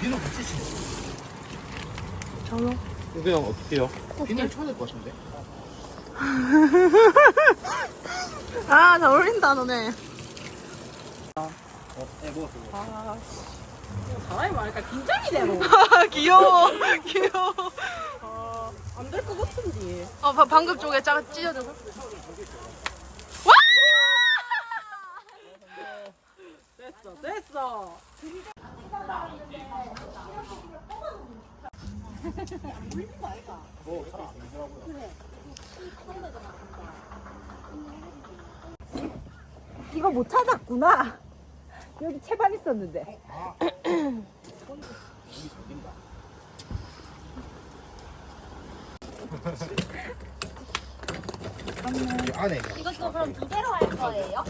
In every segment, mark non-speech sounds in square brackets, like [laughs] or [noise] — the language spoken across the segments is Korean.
비누 붙이시네. 저요? 그냥 어떻게요? 비누를 쳐야 될것 같은데. [laughs] 아, 잘 어울린다, 너네. 어, 네, 뭐, 뭐. 사람이 많으니까 긴장이 되고. [laughs] 귀여워. 귀여워. 안될 것 같은데. 어, 바, 방금 쪽에 짜, 찢어져서. 됐어, 됐어. 이거 못 찾았구나 여기 채반 있었는데 이 안에. 이것도 그럼 두 개로 할 거예요?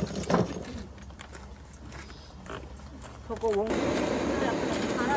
저거 원.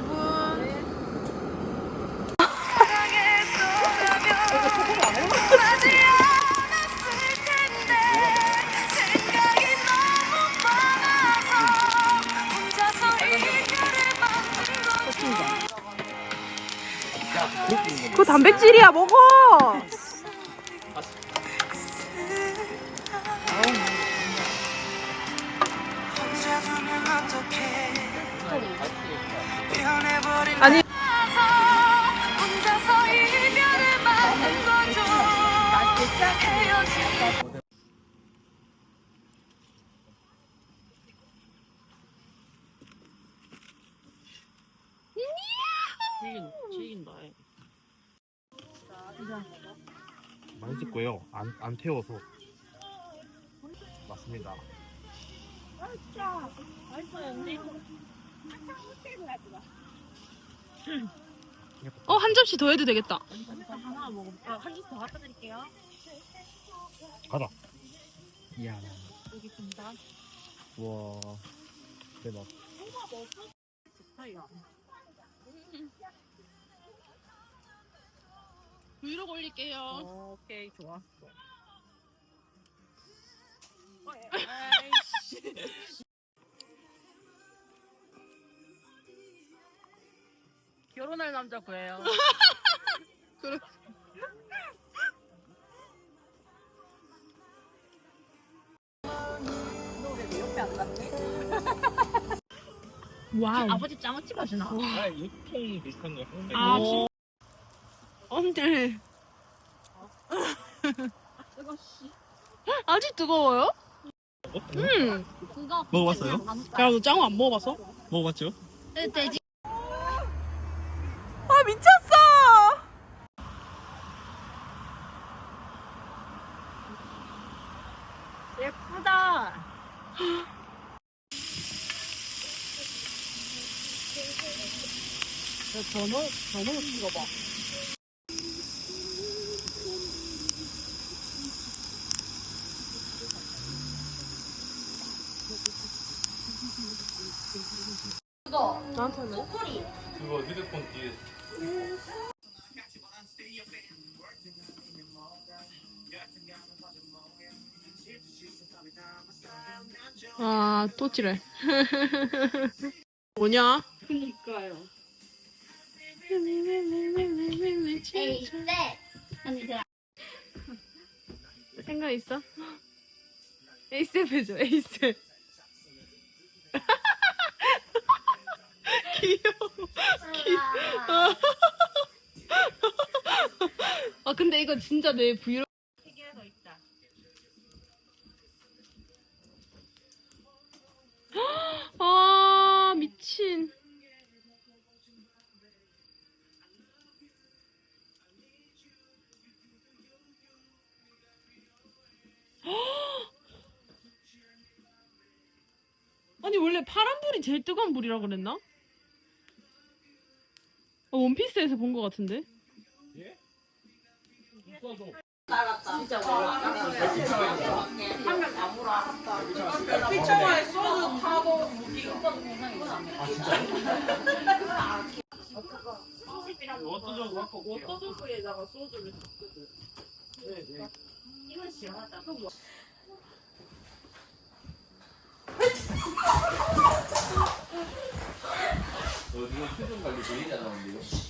15분. 그거 단백질이야, 먹어! 거죠 헤어진 튀 긴, 튀긴다. 많이 찍고요. 안, 안 태워서. 맞습니다. 어, 한 접시 더 해도 되겠다. 하나 먹어. 아, 한입 더 갖다 드릴게요. 가자. 이야. 여기 있습니다. 와. 대박. 좋다야. 브이로그 올릴게요. 어, 오케이, 좋았어. 남자 구해요. [laughs] 와우. 아버지 장어찌 맛이 나. 아, 육통 비슷한 거. 아, 오. 언제? 뜨거 씨. 아직 뜨거워요? 음. 그거 먹어봤어요? 야, 너 짱어 안 먹어봤어? 먹어봤죠? 돼지 아, 미쳤어! 예쁘다. 야, 전어, 전어 찍어봐. 나한테는? 그거 휴대폰 뒤에. 아, 또 찌래. [laughs] 뭐냐? 그니까요. 에이 쎄 언니들 생각 있어? 에이셉 해줘, 에이셉. 귀여워. 아 근데 이거 진짜 내 브이로그 세 개가 더 있다. 아 미친 아니 원래 파란 불이 제일 뜨거운 불이라 그랬나? 어, 원피스에서 본 것 같은데 피처에 소주 타고 무기. 워터조그에다가 소주를 이건 시원하다. 어디가 표정 관리 되게 잘하는데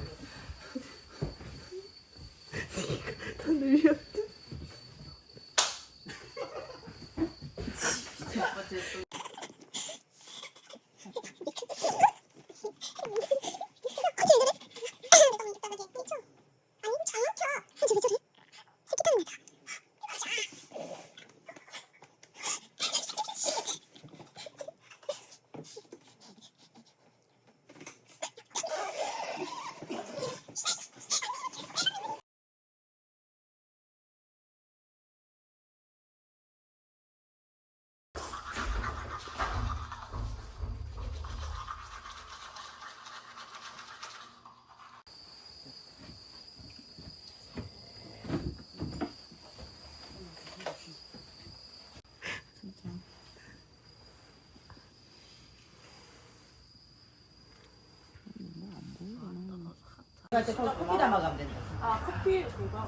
이제 커피 담아가면 된다. 아 커피 그거.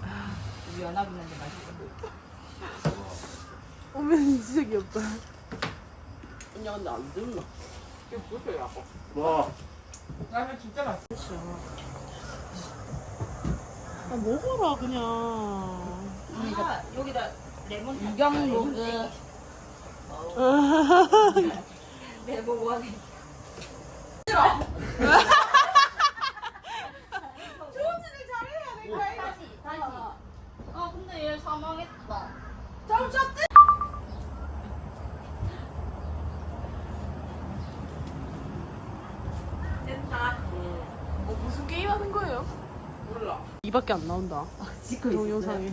우리 연합 있는데 맛있어. 어머니 진짜 귀엽다 그냥 근데 안 들나? 이게 뭐야? 와 라면 진짜 맛있어. 아 먹어라 그냥 아, 여기다 레몬 유경 로그. 내보고 하네. 다시, 다시. 아, 근데 얘 사망했다. 어, 무슨 게임 하는 거예요? 몰라. 이밖에 안 나온다 찍고 동영상에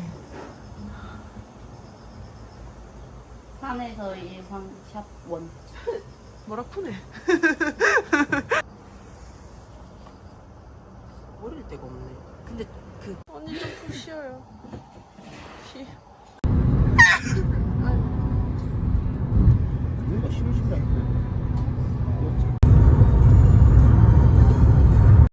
산에서 예상 샵 원. [laughs] 뭐라 푸네 [laughs] 버릴 데가 없네.